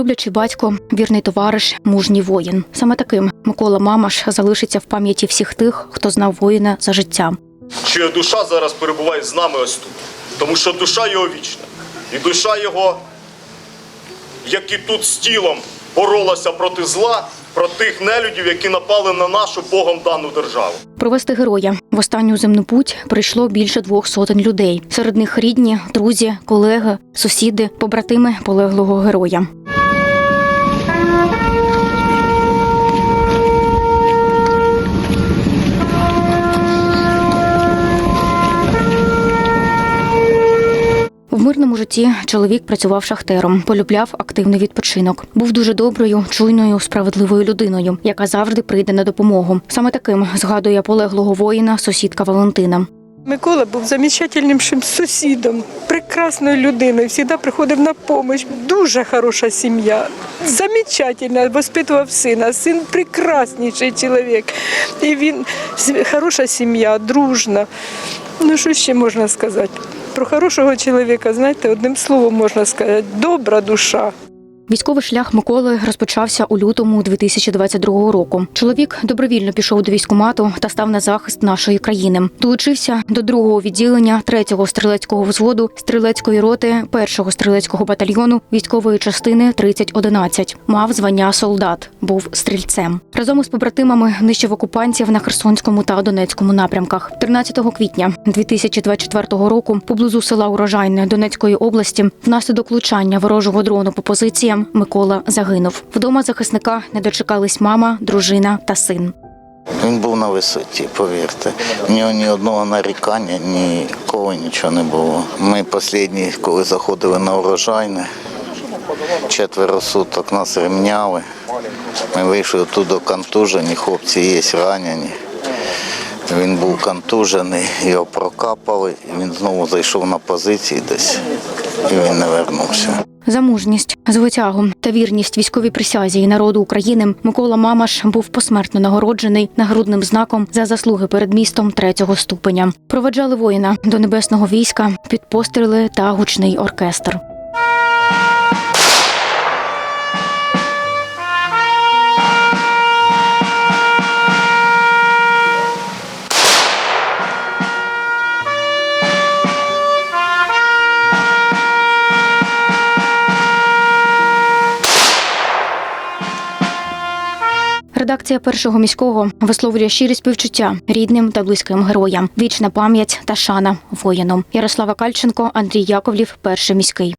люблячий батько, вірний товариш, мужній воїн. Саме таким Микола Мамаш залишиться в пам'яті всіх тих, хто знав воїна за життя. чия душа зараз перебуває з нами ось тут. Тому що душа його вічна. І душа його, як і тут з тілом, боролася проти зла, проти тих нелюдів, які напали на нашу Богом дану державу. Провести героя в останню земну путь прийшло більше двох сотень людей. Серед них рідні, друзі, колеги, сусіди, побратими полеглого героя. В мирному житті чоловік працював шахтером, полюбляв активний відпочинок. Був дуже доброю, чуйною, справедливою людиною, яка завжди прийде на допомогу. Саме таким згадує полеглого воїна сусідка Валентина. Микола був замечательним сусідом, прекрасною людиною, завжди приходив на допомогу. Дуже хороша сім'я, замечательна, воспитував сина. Син прекрасніший чоловік. І він хороша сім'я, дружна. Ну що ще можна сказати? Про хорошого чоловіка, знаєте, одним словом можна сказати, добра душа. Військовий шлях Миколи розпочався у лютому 2022 року. Чоловік добровільно пішов до військкомату та став на захист нашої країни. Долучився до другого відділення третього стрілецького взводу стрілецької роти першого стрілецького батальйону військової частини 3011. Мав звання солдат, був стрільцем. Разом із побратимами нищив окупантів на Херсонському та Донецькому напрямках. 13 квітня 2024 року поблизу села Урожайне Донецької області внаслідок влучання ворожого дрону по позиціям Микола загинув. Вдома захисника не дочекались мама, дружина та син. Він був на висоті, повірте. В нього ні одного нарікання, ніколи нічого не було. Ми останні, коли заходили на урожайне, четверо суток нас ремняли. Ми вийшли туди контужені, хлопці є ранені. Він був контужений, його прокапали, він знову зайшов на позиції десь, і він не вернувся. За мужність, звитягу та вірність військовій присязі і народу України Микола Мамаш був посмертно нагороджений нагрудним знаком за заслуги перед містом третього ступеня. Проведжали воїна до небесного війська під постріли та гучний оркестр. Редакція першого міського висловлює щирі співчуття рідним та близьким героям. Вічна пам'ять та шана воїнам. Ярослава Кальченко, Андрій Яковлів, перший міський.